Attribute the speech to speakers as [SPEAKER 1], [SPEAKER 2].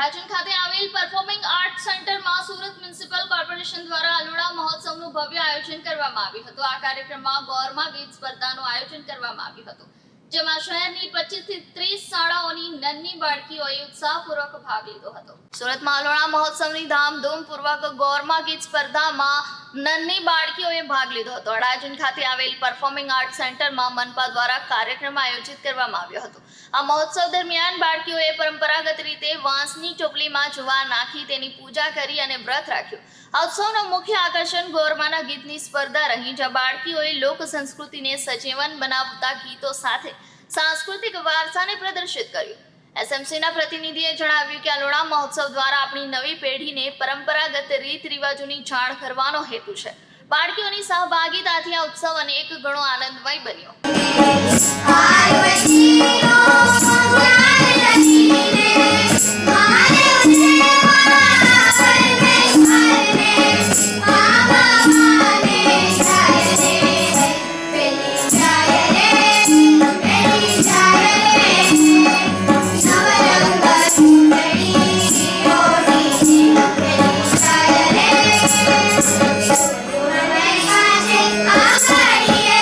[SPEAKER 1] અડાજણ ખાતે આવેલ performing art સેન્ટરમાં સુરત મ્યુનિસિપલ કોર્પોરેશન દ્વારા અલુડા મહોત્સવનું ભવ્ય આયોજન કરવામાં આવ્યું હતું. આ કાર્યક્રમમાં બોરમાં ગીત સ્પર્ધાનું આયોજન કરવામાં આવ્યું હતું. જેમાં શહેરની 25 થી 30 શાળાઓની નન્ની બાળકીઓએ ઉત્સાહપૂર્વક ભાગ લીધો હતો. સુરતમાં અલોણા મહોત્સવની ધામધૂમપૂર્વક ગોરમા ગીત સ્પર્ધામાં નન્ની બાળકીઓએ ભાગ લીધો હતો. અડાજણ ખાતે આવેલ પરફોર્મિંગ આર્ટ સેન્ટરમાં મનપા દ્વારા કાર્યક્રમ આયોજિત કરવામાં આવ્યો હતો. આ મહોત્સવ દરમિયાન બાળકીઓએ પરંપરાગત રીતે વાંસની ટોપલીમાં જુવાર નાખી તેની પૂજા કરી અને વ્રત રાખ્યું. આ ઉત્સવનું મુખ્ય આકર્ષણ ગોરમાના ગીતની સ્પર્ધા રહી, જ્યાં બાળકીઓએ લોક સંસ્કૃતિને સજીવન બનાવતા ગીતો સાથે સાંસ્કૃતિક વારસાને પ્રદર્શિત કર્યું. એસએમસીના પ્રતિનિધિએ જણાવ્યું કે આ લોણા મહોત્સવ દ્વારા આપણી નવી પેઢીને પરંપરાગત રીત રિવાજોની જાણ કરવાનો હેતુ છે. બાળકીઓની સહભાગીતાથી આ ઉત્સવ અનેક ગણો આનંદમય બન્યો.